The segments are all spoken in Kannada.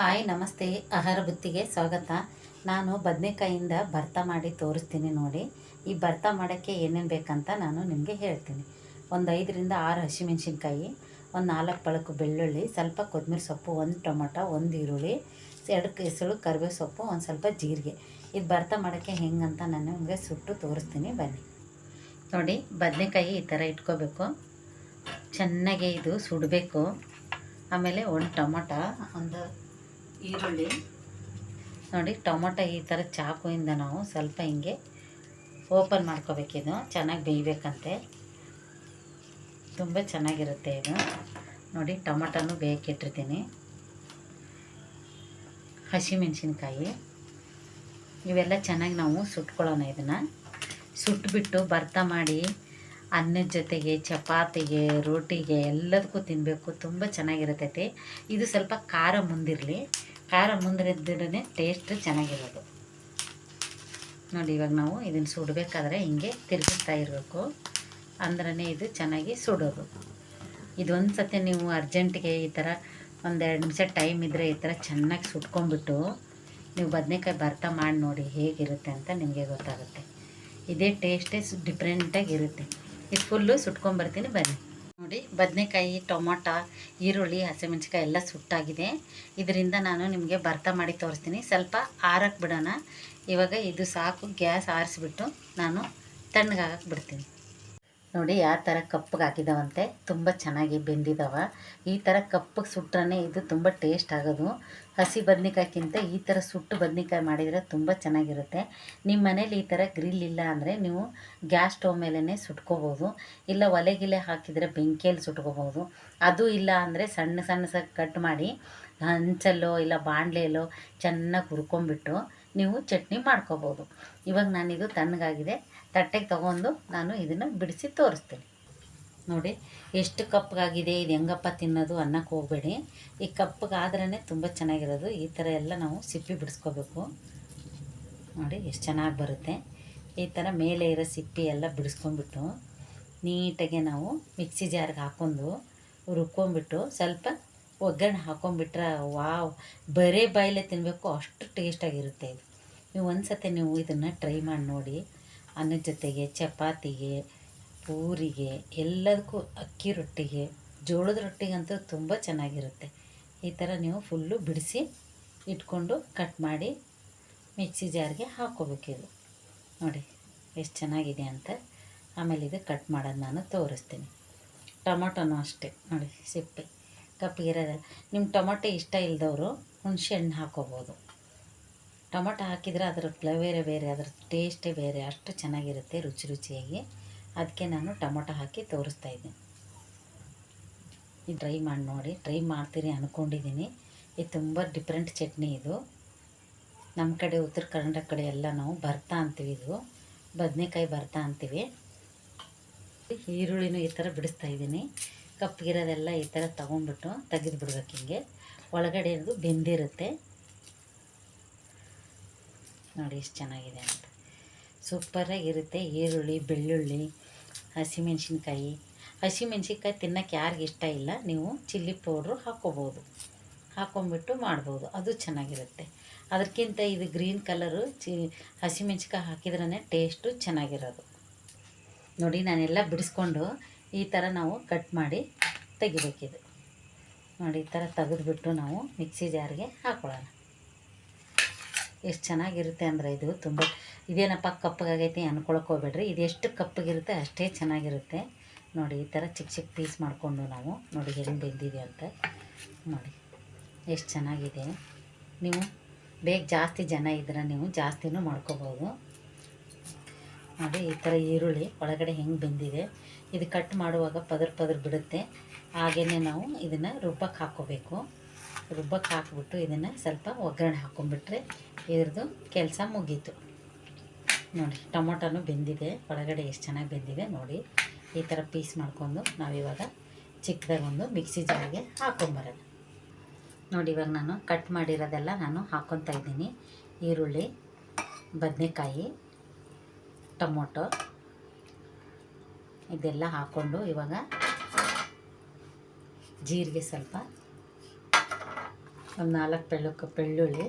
ಹಾಯ್, ನಮಸ್ತೆ. ಆಹಾರ ಬುತ್ತಿಗೆ ಸ್ವಾಗತ. ನಾನು ಬದನೆಕಾಯಿಂದ ಭರ್ತ ಮಾಡಿ ತೋರಿಸ್ತೀನಿ ನೋಡಿ. ಈ ಭರ್ತ ಮಾಡೋಕ್ಕೆ ಏನೇನು ಬೇಕಂತ ನಾನು ನಿಮಗೆ ಹೇಳ್ತೀನಿ. ಒಂದು ಐದರಿಂದ ಆರು ಹಸಿಮೆಣ್ಸಿನ್ಕಾಯಿ, ಒಂದು ನಾಲ್ಕು ಪಳಕು ಬೆಳ್ಳುಳ್ಳಿ, ಸ್ವಲ್ಪ ಕೊತ್ತಂಬರಿ ಸೊಪ್ಪು, ಒಂದು ಟೊಮೊಟೊ, ಒಂದು ಈರುಳ್ಳಿ, ಎರಡು ಕೆಸಳು ಕರಿಬೇವು ಸೊಪ್ಪು, ಒಂದು ಸ್ವಲ್ಪ ಜೀರಿಗೆ. ಇದು ಭರ್ತ ಮಾಡೋಕ್ಕೆ ಹೆಂಗಂತ ನಾನು ನಿಮಗೆ ಸುಟ್ಟು ತೋರಿಸ್ತೀನಿ. ಬನ್ನಿ. ನೋಡಿ, ಬದನೆಕಾಯಿ ಈ ಥರ ಇಟ್ಕೋಬೇಕು. ಚೆನ್ನಾಗಿ ಇದು ಸುಡಬೇಕು. ಆಮೇಲೆ ಒಂದು ಟೊಮೊಟೊ, ಒಂದು ಈರುಳ್ಳಿ ನೋಡಿ, ಟೊಮೊಟೊ ಈ ಥರ ಚಾಕುಯಿಂದ ನಾವು ಸ್ವಲ್ಪ ಹಿಂಗೆ ಓಪನ್ ಮಾಡ್ಕೋಬೇಕಿದು ಚೆನ್ನಾಗಿ ಬೇಯಬೇಕಂತೆ. ತುಂಬ ಚೆನ್ನಾಗಿರುತ್ತೆ ಇದು. ನೋಡಿ, ಟೊಮೊಟೊನು ಬೇಯಕ್ಕಿಟ್ಟಿರ್ತೀನಿ ಹಸಿಮೆಣ್ಸಿನ್ಕಾಯಿ. ಇವೆಲ್ಲ ಚೆನ್ನಾಗಿ ನಾವು ಸುಟ್ಕೊಳ್ಳೋಣ ಇದನ್ನು. ಸುಟ್ಬಿಟ್ಟು ಭರ್ತ ಮಾಡಿ ಅನ್ನದ ಜೊತೆಗೆ, ಚಪಾತಿಗೆ, ರೋಟಿಗೆ ಎಲ್ಲದಕ್ಕೂ ತಿನ್ನಬೇಕು ತುಂಬ ಚೆನ್ನಾಗಿರತೈತಿ. ಇದು ಸ್ವಲ್ಪ ಖಾರ ಮುಂದಿರಲಿ. ಖಾರ ಮುಂದಿರಿದ್ರೆ ಟೇಸ್ಟ್ ಚೆನ್ನಾಗಿರೋದು. ನೋಡಿ, ಇವಾಗ ನಾವು ಇದನ್ನು ಸುಡಬೇಕಾದ್ರೆ ಹಿಂಗೆ ತಿರುಗಿಸ್ತಾ ಇರಬೇಕು. ಅಂದ್ರೇ ಇದು ಚೆನ್ನಾಗಿ ಸುಡೋದು. ಇದೊಂದು ಸತಿ ನೀವು ಅರ್ಜೆಂಟಿಗೆ ಈ ಥರ ಒಂದೆರಡು ನಿಮಿಷ ಟೈಮ್ ಇದ್ದರೆ ಈ ಥರ ಚೆನ್ನಾಗಿ ಸುಟ್ಕೊಂಡ್ಬಿಟ್ಟು ನೀವು ಬದನೆಕಾಯಿ ಭರ್ತ ಮಾಡಿ ನೋಡಿ ಹೇಗಿರುತ್ತೆ ಅಂತ ನಿಮಗೆ ಗೊತ್ತಾಗುತ್ತೆ. ಇದೇ ಟೇಸ್ಟೇ ಡಿಫ್ರೆಂಟಾಗಿ ಇರುತ್ತೆ ಇದು ಫುಲ್ಲು ಸುಟ್ಕೊಂಬರ್ತೀನಿ ಬನ್ನಿ. ನೋಡಿ, ಬದನೆಕಾಯಿ, ಟೊಮೊಟೊ, ಈರುಳ್ಳಿ ಹಸಿಮೆಣ್ಸಿಕಾಯಿ ಎಲ್ಲ ಸುಟ್ಟಾಗಿದೆ. ಇದರಿಂದ ನಾನು ನಿಮಗೆ ಭರ್ತ ಮಾಡಿ ತೋರಿಸ್ತೀನಿ. ಸ್ವಲ್ಪ ಆರಕ್ಕೆ ಬಿಡೋಣ. ಇವಾಗ ಇದು ಸಾಕು, ಗ್ಯಾಸ್ ಆರಿಸ್ಬಿಟ್ಟು ನಾನು ತಣ್ಣಗಾಗಕ್ಕೆ ಬಿಡ್ತೀನಿ. ನೋಡಿ ಯಾವ ಥರ ಕಪ್ಪಗೆ ಹಾಕಿದವಂತೆ. ತುಂಬ ಚೆನ್ನಾಗಿ ಬೆಂದಿದಾವ. ಈ ಥರ ಕಪ್ಪಗೆ ಸುಟ್ರೆ ಇದು ತುಂಬ ಟೇಸ್ಟ್ ಆಗೋದು. ಹಸಿ ಬದ್ನಿಕಾಯಿಕ್ಕಿಂತ ಈ ಥರ ಸುಟ್ಟು ಬದ್ನಿಕಾಯಿ ಮಾಡಿದರೆ ತುಂಬ ಚೆನ್ನಾಗಿರುತ್ತೆ. ನಿಮ್ಮ ಮನೇಲಿ ಈ ಥರ ಗ್ರಿಲ್ ಇಲ್ಲ ಅಂದರೆ ನೀವು ಗ್ಯಾಸ್ ಸ್ಟವ್ ಮೇಲೇ ಸುಟ್ಕೋಬೋದು. ಇಲ್ಲ ಒಲೆಗಿಲೆ ಹಾಕಿದರೆ ಬೆಂಕಿಯಲ್ಲಿ ಸುಟ್ಕೋಬೋದು. ಅದು ಇಲ್ಲ ಅಂದರೆ ಸಣ್ಣ ಸಣ್ಣ ಕಟ್ ಮಾಡಿ ಹಂಚಲ್ಲೋ ಇಲ್ಲ ಬಾಣಲೆಯಲ್ಲೋ ಚೆನ್ನಾಗಿ ಹುರ್ಕೊಂಬಿಟ್ಟು ನೀವು ಚಟ್ನಿ ಮಾಡ್ಕೋಬೋದು. ಇವಾಗ ನಾನಿದು ತಣ್ಣಗಾಗಿದೆ. ತಟ್ಟೆಗೆ ತಗೊಂಡು ನಾನು ಇದನ್ನು ಬಿಡಿಸಿ ತೋರಿಸ್ತೀನಿ. ನೋಡಿ, ಎಷ್ಟು ಕಪ್ಪಗಾಗಿದೆ ಇದು ಹೆಂಗಪ್ಪ ತಿನ್ನೋದು ಅನ್ನಕ್ಕೆ ಹೋಗಬೇಡಿ. ಈ ಕಪ್ಪಗಾದ್ರೇ ತುಂಬ ಚೆನ್ನಾಗಿರೋದು. ಈ ಥರ ಎಲ್ಲ ನಾವು ಸಿಪ್ಪಿ ಬಿಡಿಸ್ಕೋಬೇಕು. ನೋಡಿ, ಎಷ್ಟು ಚೆನ್ನಾಗಿ ಬರುತ್ತೆ. ಈ ಥರ ಮೇಲೆ ಇರೋ ಸಿಪ್ಪಿ ಎಲ್ಲ ಬಿಡಿಸ್ಕೊಂಡ್ಬಿಟ್ಟು ನೀಟಾಗಿ ನಾವು ಮಿಕ್ಸಿ ಜಾರ್ಗೆ ಹಾಕ್ಕೊಂಡು ರುಬ್ಕೊಂಬಿಟ್ಟು ಸ್ವಲ್ಪ ಒಗ್ಗರಣೆ ಹಾಕೊಂಡ್ಬಿಟ್ರೆ, ವಾವ್, ಬರೇ ಬಾಯಲ್ಲೇ ತಿನ್ನಬೇಕು ಅಷ್ಟು ಟೇಸ್ಟಾಗಿರುತ್ತೆ ಇದು. ನೀವು ಒಂದು ಸತಿ ನೀವು ಇದನ್ನು ಟ್ರೈ ಮಾಡಿ ನೋಡಿ, ಅನ್ನದ ಜೊತೆಗೆ, ಚಪಾತಿಗೆ, ಪೂರಿಗೆ, ಎಲ್ಲದಕ್ಕೂ ಅಕ್ಕಿ ರೊಟ್ಟಿಗೆ, ಜೋಳದ ರೊಟ್ಟಿಗಂತೂ ತುಂಬ ಚೆನ್ನಾಗಿರುತ್ತೆ. ಈ ಥರ ನೀವು ಫುಲ್ಲು ಬಿಡಿಸಿ ಇಟ್ಕೊಂಡು ಕಟ್ ಮಾಡಿ ಮಿಕ್ಸಿ ಜಾರ್ಗೆ ಇದು. ನೋಡಿ, ಎಷ್ಟು ಚೆನ್ನಾಗಿದೆ ಅಂತ. ಆಮೇಲೆ ಇದು ಕಟ್ ಮಾಡೋದು ನಾನು ತೋರಿಸ್ತೀನಿ. ಟೊಮೊಟೊನೂ ಅಷ್ಟೇ. ನೋಡಿ, ಸಿಪ್ಪೆ. ಕಪ್ಪಗಿರೋದು ನಿಮ್ಮ ಟೊಮೊಟೊ ಇಷ್ಟ ಇಲ್ಲದವರು ಹುಣಸೆ ಹಣ್ಣು ಹಾಕ್ಕೋಬೋದು ಟೊಮೊಟೊ ಹಾಕಿದರೆ ಅದರ ಫ್ಲೇವರೇ ಬೇರೆ ಅದರ ಟೇಸ್ಟೇ ಬೇರೆ, ಅಷ್ಟು ಚೆನ್ನಾಗಿರುತ್ತೆ ರುಚಿ ರುಚಿಯಾಗಿ. ಅದಕ್ಕೆ ನಾನು ಟೊಮೊಟೊ ಹಾಕಿ ತೋರಿಸ್ತಾ ಇದ್ದೀನಿ. ಇದು ಟ್ರೈ ಮಾಡಿ ನೋಡಿ, ಟ್ರೈ ಮಾಡ್ತೀರಿ ಅಂದ್ಕೊಂಡಿದ್ದೀನಿ ಇದು ತುಂಬ ಡಿಫ್ರೆಂಟ್ ಚಟ್ನಿ ಇದು. ನಮ್ಮ ಕಡೆ, ಉತ್ತರ ಕನ್ನಡ ಕಡೆ ಎಲ್ಲ ನಾವು ಬರ್ತಾ ಅಂತೀವಿ ಇದು. ಬದನೆಕಾಯಿ ಬರ್ತಾ ಅಂತೀವಿ. ಈರುಳ್ಳಿನೂ ಈ ಥರ ಬಿಡಿಸ್ತಾ ಇದ್ದೀನಿ. ಕಪ್ಪಗಿರೋದೆಲ್ಲ ಈ ಥರ ತೊಗೊಂಡ್ಬಿಟ್ಟು ತೆಗೆದು ಬಿಡ್ಬೇಕು ಹಿಂಗೆ. ಒಳಗಡೆ ಇದು ಬೆಂದಿರುತ್ತೆ. ನೋಡಿ ಎಷ್ಟು ಚೆನ್ನಾಗಿದೆ ಅಂತ. ಸೂಪರಾಗಿರುತ್ತೆ ಈರುಳ್ಳಿ, ಬೆಳ್ಳುಳ್ಳಿ, ಹಸಿಮೆಣ್ಸಿನ್ಕಾಯಿ. ಹಸಿಮೆಣ್ಸಿನ್ಕಾಯಿ ತಿನ್ನೋಕ್ಕೆ ಯಾರಿಗೆ ಇಷ್ಟ ಇಲ್ಲ, ನೀವು ಚಿಲ್ಲಿ ಪೌಡ್ರು ಹಾಕ್ಕೋಬೋದು ಹಾಕ್ಕೊಂಬಿಟ್ಟು ಮಾಡ್ಬೋದು. ಅದು ಚೆನ್ನಾಗಿರುತ್ತೆ. ಅದಕ್ಕಿಂತ ಇದು ಗ್ರೀನ್ ಕಲರು ಚಿ ಹಸಿಮೆಣ್ಸಿನ್ಕಾಯಿ ಹಾಕಿದ್ರೇ ಟೇಸ್ಟು ಚೆನ್ನಾಗಿರೋದು. ನೋಡಿ, ನಾನೆಲ್ಲ ಬಿಡಿಸ್ಕೊಂಡು ಈ ಥರ ನಾವು ಕಟ್ ಮಾಡಿ ತೆಗಿಬೇಕಿದು. ನೋಡಿ, ಈ ಥರ ತೆಗೆದುಬಿಟ್ಟು ನಾವು ಮಿಕ್ಸಿ ಜಾರಿಗೆ ಹಾಕೊಳ್ಳೋಣ. ಎಷ್ಟು ಚೆನ್ನಾಗಿರುತ್ತೆ ಅಂದರೆ ಇದು ತುಂಬ, ಇದೇನಪ್ಪ ಕಪ್ಪಗಾಗೈತಿ ಅನ್ಕೊಳಕ್ಕೆ ಹೋಗ್ಬೇಡ್ರಿ. ಇದು ಎಷ್ಟು ಕಪ್ಪಗಿರುತ್ತೆ ಅಷ್ಟೇ ಚೆನ್ನಾಗಿರುತ್ತೆ. ನೋಡಿ, ಈ ಥರ ಚಿಕ್ಕ ಚಿಕ್ಕ ಪೀಸ್ ಮಾಡಿಕೊಂಡು ನಾವು, ನೋಡಿ, ಹೆಂಗೆ ಬೆಂದಿದೆ ಅಂತ. ನೋಡಿ, ಎಷ್ಟು ಚೆನ್ನಾಗಿದೆ. ನೀವು ಬೇಗ ಜಾಸ್ತಿ ಜನ ಇದ್ರೆ ನೀವು ಜಾಸ್ತಿನೂ ಮಾಡ್ಕೋಬೋದು. ನೋಡಿ ಈ ಥರ ಈರುಳ್ಳಿ ಒಳಗಡೆ ಹೆಂಗೆ ಬೆಂದಿದೆ, ಇದು ಕಟ್ ಮಾಡುವಾಗ ಪದರ್ ಪದರ್ ಬಿಡುತ್ತೆ. ಹಾಗೆಯೇ ನಾವು ಇದನ್ನು ರುಬ್ಬಕ್ಕೆ ಹಾಕ್ಕೋಬೇಕು. ರುಬ್ಬಕ್ಕೆ ಹಾಕ್ಬಿಟ್ಟು ಇದನ್ನು ಸ್ವಲ್ಪ ಒಗ್ಗರಣೆ ಹಾಕ್ಕೊಂಬಿಟ್ರೆ ಇದ್ರದ್ದು ಕೆಲಸ ಮುಗೀತು. ನೋಡಿ, ಟೊಮೊಟೊನು ಬೆಂದಿದೆ. ಒಳಗಡೆ ಎಷ್ಟು ಚೆನ್ನಾಗಿ ಬೆಂದಿದೆ ನೋಡಿ. ಈ ಥರ ಪೀಸ್ ಮಾಡ್ಕೊಂಡು ನಾವಿವಾಗ ಚಿಕ್ಕದಾಗ ಒಂದು ಮಿಕ್ಸಿ ಜಾರಿಗೆ ಹಾಕ್ಕೊಂಬರೋಣ ನೋಡಿ, ಇವಾಗ ನಾನು ಕಟ್ ಮಾಡಿರೋದೆಲ್ಲ ನಾನು ಹಾಕ್ಕೊತಾ ಇದ್ದೀನಿ. ಈರುಳ್ಳಿ, ಬದನೆಕಾಯಿ ಟೊಮೊಟೊ. ಇದೆಲ್ಲ ಹಾಕ್ಕೊಂಡು ಇವಾಗ ಜೀರಿಗೆ ಸ್ವಲ್ಪ, ಒಂದು ನಾಲ್ಕು ಬೆಳ್ಳಕ್ಕೆ ಬೆಳ್ಳುಳ್ಳಿ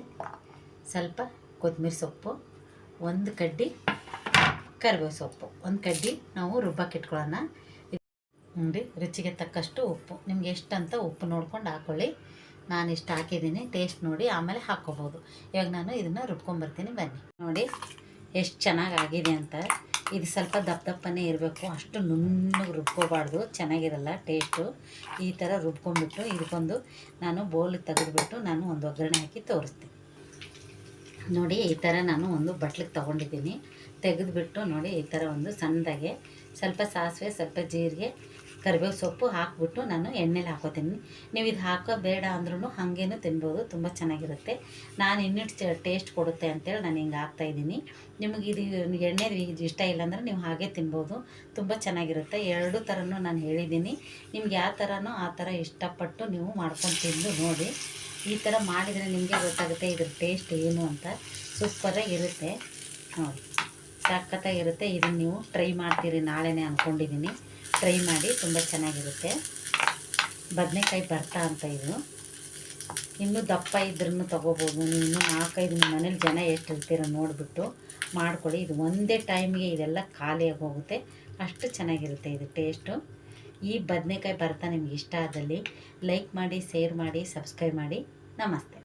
ಸ್ವಲ್ಪ ಕೊತ್ತಂಬರಿ ಸೊಪ್ಪು, ಒಂದು ಕಡ್ಡಿ ಕರಿಬೇವು ಸೊಪ್ಪು. ಒಂದು ಕಡ್ಡಿ ನಾವು ರುಬ್ಬಕ್ಕೆ ಇಟ್ಕೊಳ್ಳೋಣ. ನೋಡಿ, ರುಚಿಗೆ ತಕ್ಕಷ್ಟು ಉಪ್ಪು. ನಿಮ್ಗೆ ಎಷ್ಟು ಅಂತ ಉಪ್ಪು ನೋಡ್ಕೊಂಡು ಹಾಕ್ಕೊಳ್ಳಿ ನಾನು ಇಷ್ಟು ಹಾಕಿದ್ದೀನಿ. ಟೇಸ್ಟ್ ನೋಡಿ, ಆಮೇಲೆ ಹಾಕ್ಕೋಬೋದು. ಇವಾಗ ನಾನು ಇದನ್ನು ರುಬ್ಕೊಂಬರ್ತೀನಿ ಬನ್ನಿ. ನೋಡಿ ಎಷ್ಟು ಚೆನ್ನಾಗಿ ಆಗಿದೆ ಅಂತ. ಇದು ಸ್ವಲ್ಪ ದಪ್ಪ ದಪ್ಪನೇ ಇರಬೇಕು. ಅಷ್ಟು ನುಣ್ಣಗೆ ರುಬ್ಕೋಬಾರ್ದು. ಚೆನ್ನಾಗಿರಲ್ಲ ಟೇಸ್ಟು. ಈ ಥರ ರುಬ್ಕೊಂಡ್ಬಿಟ್ಟು ಇದಕ್ಕೊಂದು ನಾನು ಬೌಲ್ ತೆಗೆದುಬಿಟ್ಟು ನಾನು ಒಂದು ಒಗ್ಗರಣೆ ಹಾಕಿ ತೋರಿಸ್ತೀನಿ. ನೋಡಿ, ಈ ಥರ ನಾನು ಒಂದು ಬಟ್ಲಿಗೆ ತೊಗೊಂಡಿದ್ದೀನಿ. ತೆಗೆದುಬಿಟ್ಟು ನೋಡಿ, ಈ ಥರ ಒಂದು ಸಣ್ಣದಾಗೆ ಸ್ವಲ್ಪ ಸಾಸಿವೆ, ಸ್ವಲ್ಪ ಜೀರಿಗೆ ಕರಿಬೇವು ಸೊಪ್ಪು ಹಾಕ್ಬಿಟ್ಟು ನಾನು ಎಣ್ಣೆಲಿ ಹಾಕೋತೀನಿ. ನೀವು ಇದು ಹಾಕೋ ಬೇಡ ಅಂದ್ರೂ ಹಾಗೇನು ತಿನ್ಬೋದು, ತುಂಬ ಚೆನ್ನಾಗಿರುತ್ತೆ. ನಾನು ಇನ್ನಿಟ್ಟು ಟೇಸ್ಟ್ ಕೊಡುತ್ತೆ ಅಂತೇಳಿ ನಾನು ಹಿಂಗೆ ಹಾಕ್ತಾಯಿದ್ದೀನಿ ನಿಮಗೆ ಇದು ಎಣ್ಣೆ ಇದು ಇಷ್ಟ ಅಂದ್ರೆ ನೀವು ಹಾಗೆ ತಿನ್ಬೋದು, ತುಂಬ ಚೆನ್ನಾಗಿರುತ್ತೆ. ಎರಡು ಥರನೂ ನಾನು ಹೇಳಿದ್ದೀನಿ. ನಿಮ್ಗೆ ಯಾವ ಥರನೋ ಆ ಥರ ಇಷ್ಟಪಟ್ಟು ನೀವು ಮಾಡ್ಕೊಂಡು ತಿಂದು ನೋಡಿ. ಈ ಥರ ಮಾಡಿದರೆ ನಿಮಗೆ ಗೊತ್ತಾಗುತ್ತೆ ಇದ್ರ ಟೇಸ್ಟ್ ಏನು ಅಂತ. ಸೂಪರಾಗಿ ಇರುತ್ತೆ. ನೋಡಿ, ಸಖತ್ತಾಗಿರುತ್ತೆ. ಇದನ್ನು ನೀವು ಟ್ರೈ ಮಾಡ್ತೀರಿ ನಾಳೆನೇ ಅಂದ್ಕೊಂಡಿದ್ದೀನಿ ಟ್ರೈ ಮಾಡಿ ತುಂಬ ಚೆನ್ನಾಗಿರುತ್ತೆ. ಬದನೆಕಾಯಿ ಬರ್ತಾ ಅಂತ ಇದು. ಇನ್ನೂ ದಪ್ಪ ಇದ್ರೂ ತೊಗೋಬೋದು. ಇನ್ನೂ ನಾಲ್ಕೈದು ಮನೇಲಿ ಜನ ಎಷ್ಟು ಇರ್ತೀರೋ ನೋಡಿಬಿಟ್ಟು ಮಾಡಿಕೊಡಿ. ಇದು ಒಂದೇ ಟೈಮ್ಗೆ ಇದೆಲ್ಲ ಖಾಲಿಯಾಗಿ ಹೋಗುತ್ತೆ ಅಷ್ಟು ಚೆನ್ನಾಗಿರುತ್ತೆ ಇದು ಟೇಸ್ಟು. ಈ ಬದನೆಕಾಯಿ ಬರ್ತಾ ನಿಮ್ಗೆ ಇಷ್ಟ ಆದಲ್ಲಿ ಲೈಕ್ ಮಾಡಿ, ಶೇರ್ ಮಾಡಿ, ಸಬ್ಸ್ಕ್ರೈಬ್ ಮಾಡಿ. ನಮಸ್ತೆ.